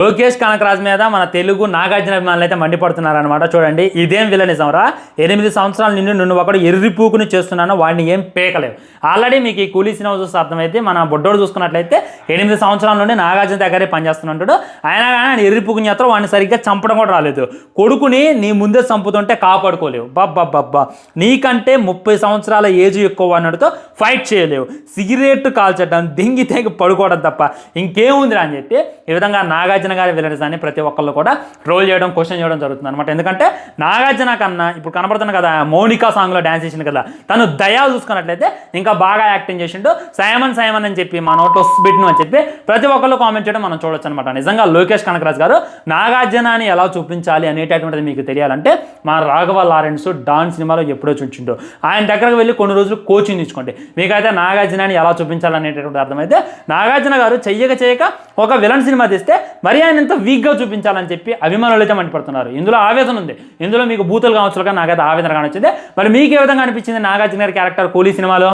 లోకేష్ కనకరాజ్ మీద మన తెలుగు నాగార్జున అభిమానులు అయితే మండిపడుతున్నారనమాట చూడండి ఇదేం విలనిజం రా ఎనిమిది సంవత్సరాల నుండి నిన్ను ఒకడు ఎర్రి పూకుని చేస్తున్నాను వాడిని ఏం పేకలేవు. ఆల్రెడీ మీకు ఈ కూలీ సినిమా చూస్తే అర్థమైతే మన బొడ్డోడు చూసుకున్నట్లయితే ఎనిమిది సంవత్సరాల నుండి నాగార్జున దగ్గరే పనిచేస్తున్నట్టు అయినా కానీ ఆయన ఎర్రి పూకుని చేస్తారు వాడిని సరిగ్గా చంపడం కూడా రాలేదు. కొడుకుని నీ ముందే చంపుతుంటే కాపాడుకోలేవు. బబ్బబ్బబ్బా. నీకంటే ముప్పై సంవత్సరాల ఏజ్ ఎక్కువ అన్నట్టుతో ఫైట్ చేయలేవు. సిగరెట్ కాల్చడం దింగి తెగి పడుకోవడం తప్ప. ఇంకేముందిరా అని చెప్పి ఈ విధంగా నాగార్జున గారి విలనిజాన్ని ప్రతి ఒక్కళ్ళు కూడా ట్రోల్ చేయడం క్వశ్చన్ చేయడం జరుగుతుంది అనమాట ఎందుకంటే నాగార్జున కన్నా ఇప్పుడు కనబడుతున్న కదా మౌనికా సాంగ్లో డ్యాన్స్ చేసింది కదా తను దయా చూసుకున్నట్లయితే ఇంకా బాగా యాక్టింగ్ చేసిండు. సైమన్ సైమన్ అని చెప్పి మా నోట్లో బిట్ను అని చెప్పి ప్రతి ఒక్కళ్ళు కామెంట్ చేయడం మనం చూడొచ్చు అనమాట నిజంగా లోకేష్ కనకరాజ్ గారు నాగార్జునాన్ని ఎలా చూపించాలి అనేటటువంటిది మీకు తెలియాలంటే మా రాఘవ లారెన్స్ డాన్స్ సినిమాలో ఎప్పుడో చూచిండు ఆయన దగ్గరకు వెళ్ళి కొన్ని రోజులు కోచింగ్ తీసుకోండి మీకైతే నాగార్జునాన్ని ఎలా చూపించాలనేటటువంటి అర్థమైతే నాగార్జున గారు చెయ్యక చేయక ఒక విలన్ సినిమా తీస్తే మరి మరి ఆయన ఇంత వీక్గా చూపించాలని చెప్పి అభిమానులు అయితే మండిపడుతున్నారు. ఇందులో ఆవేదన ఉంది. ఇందులో మీకు బూతులు కావచ్చు కానీ నాకైతే ఆవేదన కానొచ్చింది. మరి మీకు ఏ విధంగా అనిపించింది నాగార్జున గారి క్యారెక్టర్ కూలీ సినిమాలో?